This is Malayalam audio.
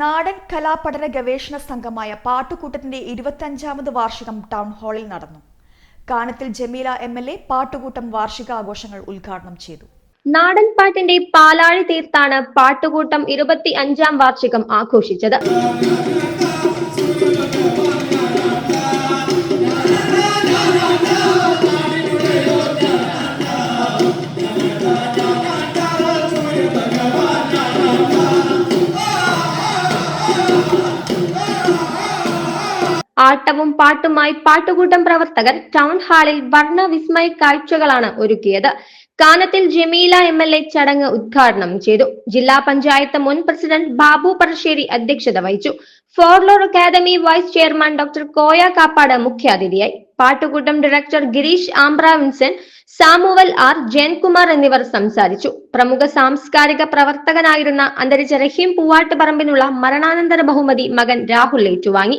നാടൻ കലാപഠന ഗവേഷണ സംഘമായ പാട്ടുകൂട്ടത്തിന്റെ ഇരുപത്തഞ്ചാമത് വാർഷികം ടൗൺ ഹാളിൽ നടന്നു. Kanathil Jameela M L A Pattukoottam വാർഷികാഘോഷങ്ങൾ ഉദ്ഘാടനം ചെയ്തു. നാടൻ പാട്ടിന്റെ പാലാഴി തീർത്താണ് പാട്ടുകൂട്ടം ഇരുപത്തി അഞ്ചാം വാർഷികം ആഘോഷിച്ചത്. ആട്ടവും പാട്ടുമായി പാട്ടുകൂട്ടം പ്രവർത്തകർ ടൗൺ ഹാളിൽ വർണ വിസ്മയ കാഴ്ചകളാണ് ഒരുക്കിയത്. Kanathil Jameela M L A ചടങ്ങ് ഉദ്ഘാടനം ചെയ്തു. ജില്ലാ പഞ്ചായത്ത് മുൻ പ്രസിഡന്റ് ബാബു പറശ്ശേരി അധ്യക്ഷത വഹിച്ചു. Folklore academy vice chairman doctor Koya Kappad മുഖ്യാതിഥിയായി. പാട്ടുകൂട്ടം ഡയറക്ടർ ഗിരീഷ് ആംബ്ര വിൻസൻ സാമുവൽ ആർ ജയൻകുമാർ എന്നിവർ സംസാരിച്ചു. പ്രമുഖ സാംസ്കാരിക പ്രവർത്തകനായിരുന്ന അന്തരിച്ച റഹീം പൂവാട്ടുപറമ്പിനുള്ള മരണാനന്തര ബഹുമതി മകൻ രാഹുൽ ഏറ്റുവാങ്ങി.